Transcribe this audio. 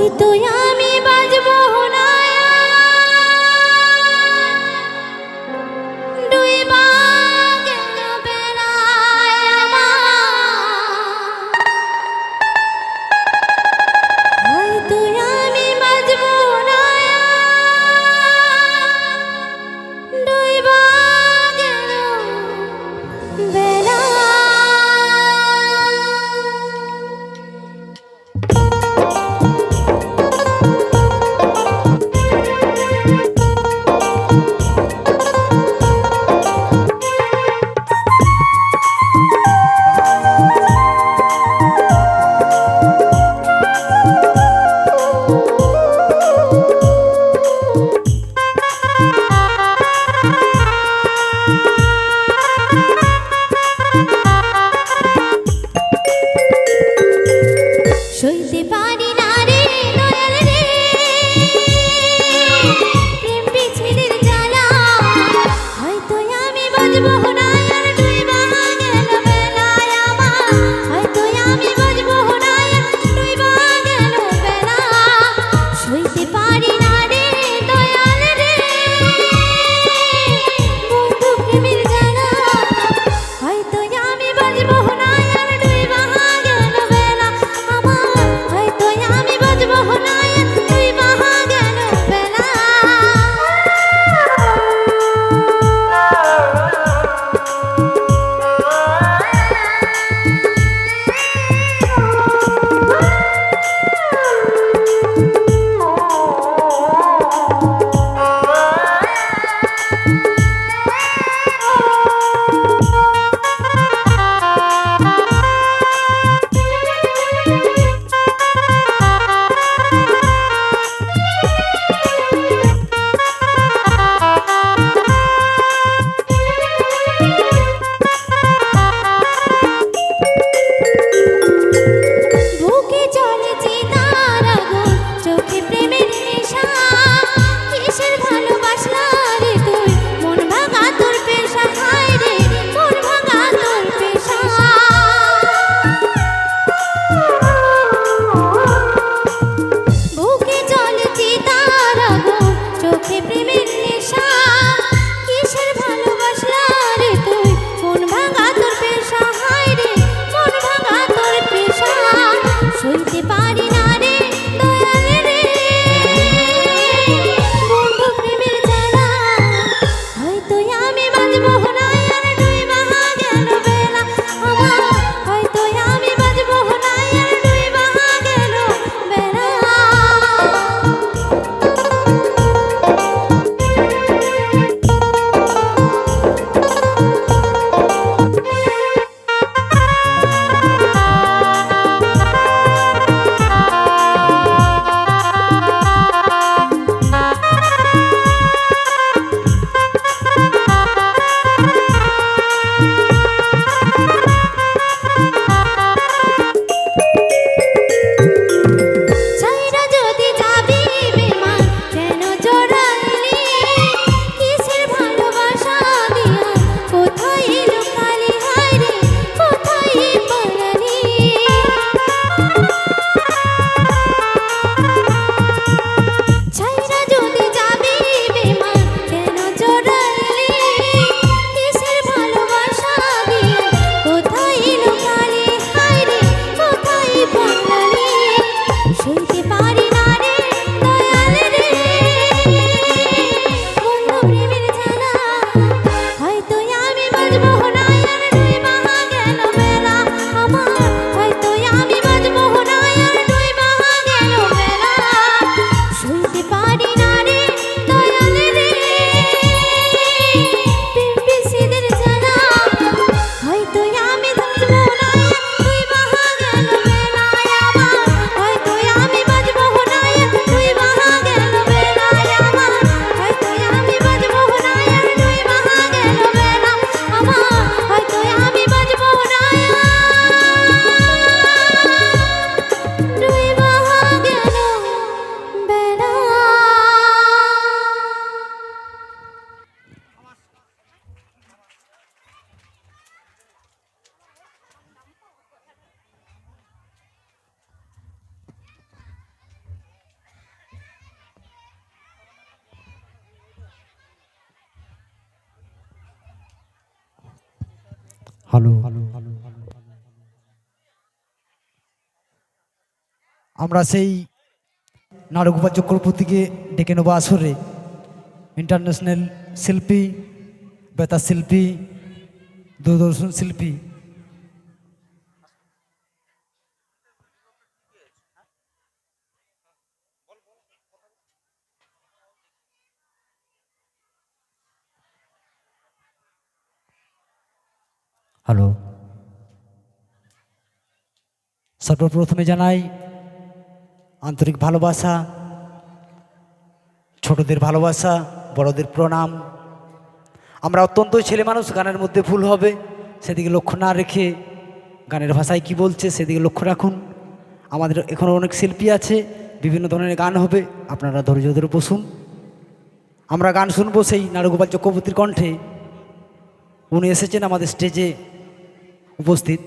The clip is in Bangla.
হয়তো আমি বাজবো বাজবো না। হ্যালো আমরা সেই নারগোপাল চক্রবর্তীকে ডেকে নেব আসরে। ইন্টারন্যাশনাল শিল্পী বেতার শিল্পী দূরদর্শন শিল্পী। হ্যালো। সর্বপ্রথমে জানাই আন্তরিক ভালোবাসা, ছোটদের ভালোবাসা, বড়দের প্রণাম। আমরা অত্যন্ত ছেলে মানুষ, গানের মধ্যে ভুল হবে, সেদিকে লক্ষ্য না রেখে গানের ভাষায় কি বলছে সেদিকে লক্ষ্য রাখুন। আমাদের এখনও অনেক শিল্পী আছে, বিভিন্ন ধরনের গান হবে, আপনারা ধৈর্য ধরে বসুন। আমরা গান শুনব সেই নারগোপাল চক্রবর্তীর কণ্ঠে। উনি এসেছেন আমাদের স্টেজে। উপস্থিত।